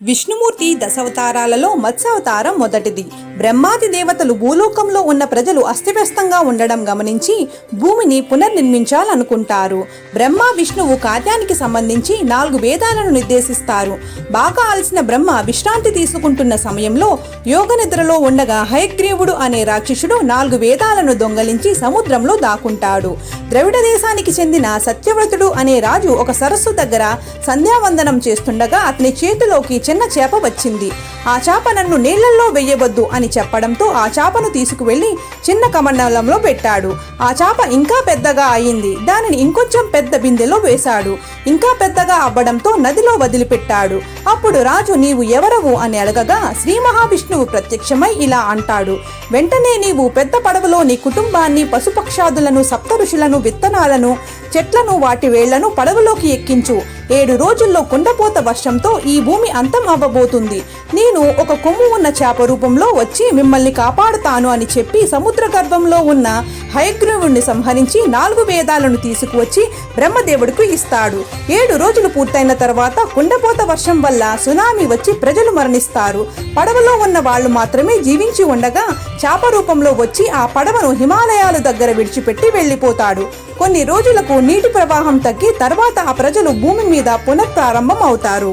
విష్ణుమూర్తి దశావతారాలలో మత్స్యావతారం మొదటిది. బ్రహ్మాది దేవతలు భూలోకంలో ఉన్న ప్రజలు అస్తవ్యస్తంగా ఉండడం గమనించి భూమిని పునర్నిర్మించాలనుకుంటారు. బ్రహ్మ విష్ణువు కార్యానికి సంబంధించి నాలుగు వేదాలను నిర్దేశిస్తారు. బాగా అలసిన బ్రహ్మ విశ్రాంతి తీసుకుంటున్న సమయంలో యోగ నిద్రలో ఉండగా హయగ్రీవుడు అనే రాక్షసుడు నాలుగు వేదాలను దొంగలించి సముద్రంలో దాక్కుంటాడు. ద్రవిడ దేశానికి చెందిన సత్యవ్రతుడు అనే రాజు ఒక సరస్సు దగ్గర సంధ్యావందనం చేస్తుండగా అతని చేతిలోకి చిన్న చేప వచ్చింది. ఆ చేప నన్ను నీళ్ళలో వెయ్యవద్దు అని చెప్పడంతో ఆ చేపను తీసుకువెళ్ళి చిన్న కమండలంలో పెట్టాడు. ఆ చేప ఇంకా పెద్దగా అయింది. దానిని ఇంకొంచెం పెద్ద బిందెలో వేశాడు. ఇంకా పెద్దగా అవ్వడంతో నదిలో వదిలిపెట్టాడు. అప్పుడు రాజు నీవు ఎవరవు? అని అడగగా శ్రీ మహావిష్ణువు ప్రత్యక్షమై ఇలా అంటాడు. వెంటనే నీవు పెద్ద పడవలో నీ కుటుంబాన్ని పశుపక్షాదులను సప్త ఋషులను విత్తనాలను చెట్లను వాటి వేళ్ళను పడవలోకి ఎక్కించు. ఏడు రోజుల్లో కుండపోత వర్షంతో ఈ భూమి అంతం అవ్వబోతుంది. నేను ఒక కొమ్ము ఉన్న చేప రూపంలో వచ్చి మిమ్మల్ని కాపాడుతాను అని చెప్పి సముద్ర గర్భంలో ఉన్న హయగ్రీవుణ్ణి సంహరించి నాలుగు వేదాలను తీసుకువచ్చి బ్రహ్మదేవుడికి ఇస్తాడు. ఏడు రోజులు పూర్తయిన తర్వాత కుండపోత వర్షం వల్ల సునామీ వచ్చి ప్రజలు మరణిస్తారు. పడవలో ఉన్న వాళ్ళు మాత్రమే జీవించి ఉండగా చేప రూపంలో వచ్చి ఆ పడవను హిమాలయాల దగ్గర విడిచిపెట్టి వెళ్ళిపోతాడు. కొన్ని రోజులకు నీటి ప్రవాహం తగ్గి తర్వాత ఆ ప్రజలు భూమి మీద పునఃప్రారంభం అవుతారు